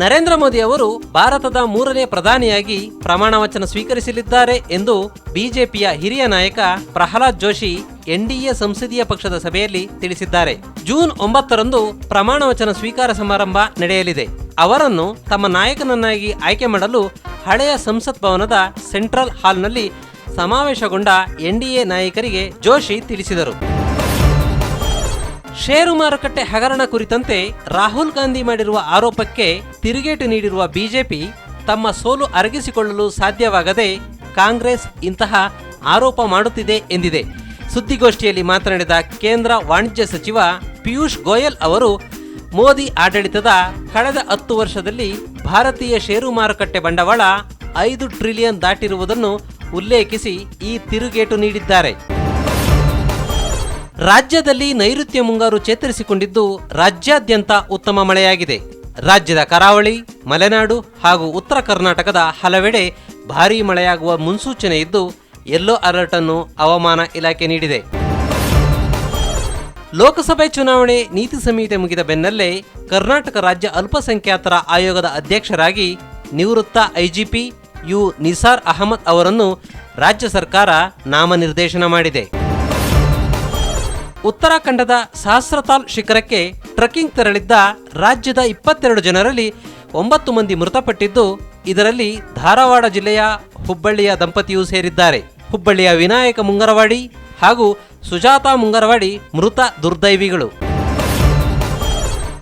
ನರೇಂದ್ರ ಮೋದಿ ಅವರು ಭಾರತದ ಮೂರನೇ ಪ್ರಧಾನಿಯಾಗಿ ಪ್ರಮಾಣ ವಚನ ಸ್ವೀಕರಿಸಲಿದ್ದಾರೆ ಎಂದು ಬಿಜೆಪಿಯ ಹಿರಿಯ ನಾಯಕ ಪ್ರಹ್ಲಾದ್ ಜೋಶಿ ಎನ್ಡಿಎ ಸಂಸದೀಯ ಪಕ್ಷದ ಸಭೆಯಲ್ಲಿ ತಿಳಿಸಿದ್ದಾರೆ. ಜೂನ್ ಒಂಬತ್ತರಂದು ಪ್ರಮಾಣ ವಚನ ಸ್ವೀಕಾರ ಸಮಾರಂಭ ನಡೆಯಲಿದೆ. ಅವರನ್ನು ತಮ್ಮ ನಾಯಕನನ್ನಾಗಿ ಆಯ್ಕೆ ಮಾಡಲು ಹಳೆಯ ಸಂಸತ್ ಭವನದ ಸೆಂಟ್ರಲ್ ಹಾಲ್ನಲ್ಲಿ ಸಮಾವೇಶಗೊಂಡ ಎನ್ಡಿಎ ನಾಯಕರಿಗೆ ಜೋಶಿ ತಿಳಿಸಿದರು. ಷೇರು ಮಾರುಕಟ್ಟೆ ಹಗರಣ ಕುರಿತಂತೆ ರಾಹುಲ್ ಗಾಂಧಿ ಮಾಡಿರುವ ಆರೋಪಕ್ಕೆ ತಿರುಗೇಟು ನೀಡಿರುವ ಬಿಜೆಪಿ ತಮ್ಮ ಸೋಲು ಅರಗಿಸಿಕೊಳ್ಳಲು ಸಾಧ್ಯವಾಗದೆ ಕಾಂಗ್ರೆಸ್ ಇಂತಹ ಆರೋಪ ಮಾಡುತ್ತಿದೆ ಎಂದಿದೆ. ಸುದ್ದಿಗೋಷ್ಠಿಯಲ್ಲಿ ಮಾತನಾಡಿದ ಕೇಂದ್ರ ವಾಣಿಜ್ಯ ಸಚಿವ ಪಿಯೂಷ್ ಗೋಯಲ್ ಅವರು, ಮೋದಿ ಆಡಳಿತದ ಕಳೆದ ಹತ್ತು ವರ್ಷದಲ್ಲಿ ಭಾರತೀಯ ಷೇರು ಮಾರುಕಟ್ಟೆ ಬಂಡವಾಳ ಐದು ಟ್ರಿಲಿಯನ್ ದಾಟಿರುವುದನ್ನು ಉಲ್ಲೇಖಿಸಿ ಈ ತಿರುಗೇಟು ನೀಡಿದ್ದಾರೆ. ರಾಜ್ಯದಲ್ಲಿ ನೈಋತ್ಯ ಮುಂಗಾರು ಚೇತರಿಸಿಕೊಂಡಿದ್ದು ರಾಜ್ಯಾದ್ಯಂತ ಉತ್ತಮ ಮಳೆಯಾಗಿದೆ. ರಾಜ್ಯದ ಕರಾವಳಿ, ಮಲೆನಾಡು ಹಾಗೂ ಉತ್ತರ ಕರ್ನಾಟಕದ ಹಲವೆಡೆ ಭಾರೀ ಮಳೆಯಾಗುವ ಮುನ್ಸೂಚನೆ ಇದ್ದು, ಯೆಲ್ಲೋ ಅಲರ್ಟ್ ಅನ್ನು ಹವಾಮಾನ ಇಲಾಖೆ ನೀಡಿದೆ. ಲೋಕಸಭೆ ಚುನಾವಣೆ ನೀತಿ ಸಂಹಿತೆ ಮುಗಿದ ಬೆನ್ನಲ್ಲೇ ಕರ್ನಾಟಕ ರಾಜ್ಯ ಅಲ್ಪಸಂಖ್ಯಾತರ ಆಯೋಗದ ಅಧ್ಯಕ್ಷರಾಗಿ ನಿವೃತ್ತ ಐಜಿಪಿ ಯು ನಿಸಾರ್ ಅಹಮದ್ ಅವರನ್ನು ರಾಜ್ಯ ಸರ್ಕಾರ ನಾಮನಿರ್ದೇಶನ ಮಾಡಿದೆ. ಉತ್ತರಾಖಂಡದ ಸಹಸ್ರತಾಲ್ ಶಿಖರಕ್ಕೆ ಟ್ರೆಕ್ಕಿಂಗ್ ತೆರಳಿದ್ದ ರಾಜ್ಯದ ಇಪ್ಪತ್ತೆರಡು ಜನರಲ್ಲಿ ಒಂಬತ್ತು ಮಂದಿ ಮೃತಪಟ್ಟಿದ್ದು, ಇದರಲ್ಲಿ ಧಾರವಾಡ ಜಿಲ್ಲೆಯ ಹುಬ್ಬಳ್ಳಿಯ ದಂಪತಿಯೂ ಸೇರಿದ್ದಾರೆ. ಹುಬ್ಬಳ್ಳಿಯ ವಿನಾಯಕ ಮುಂಗರವಾಡಿ ಹಾಗೂ ಸುಜಾತಾ ಮುಂಗರವಾಡಿ ಮೃತ ದುರ್ದೈವಿಗಳು.